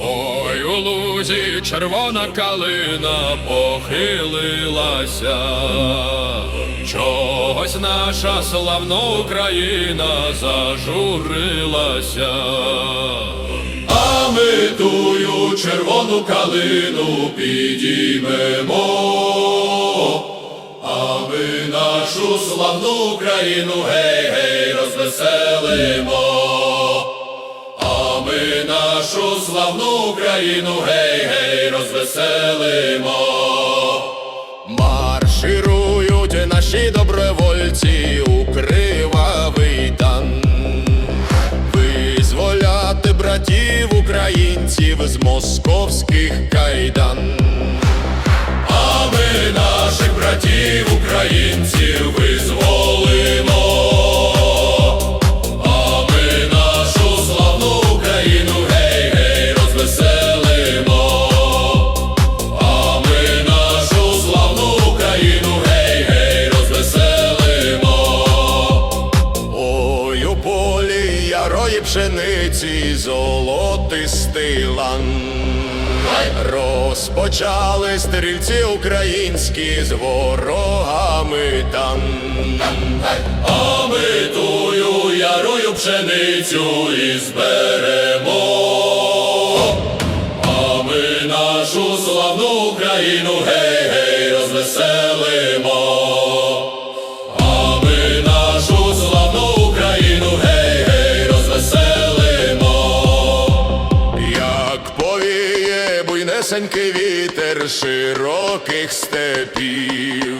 Ой, у лузі червона калина похилилася. Чогось наша славна Україна зажурилася. А ми тую червону калину підіймемо. Ми нашу славну Україну гей, гей, розвеселимо. А ми нашу славну Україну гей, гей, розвеселимо. Марширують наші добровольці у кривавий дан. Визволяти братів українців з московських кайдан. Українців визволимо. А ми нашу славну Україну гей, гей, розвеселимо. А ми нашу славну Україну гей, гей, розвеселимо. Ой, полі ярої пшениці золотистий лан. Розпочали стрільці українські з ворогами там. А ми тую ярую пшеницю і зберемо. А ми нашу славну Україну гей, гей, розвеселимо. Повіє вітер широких степів,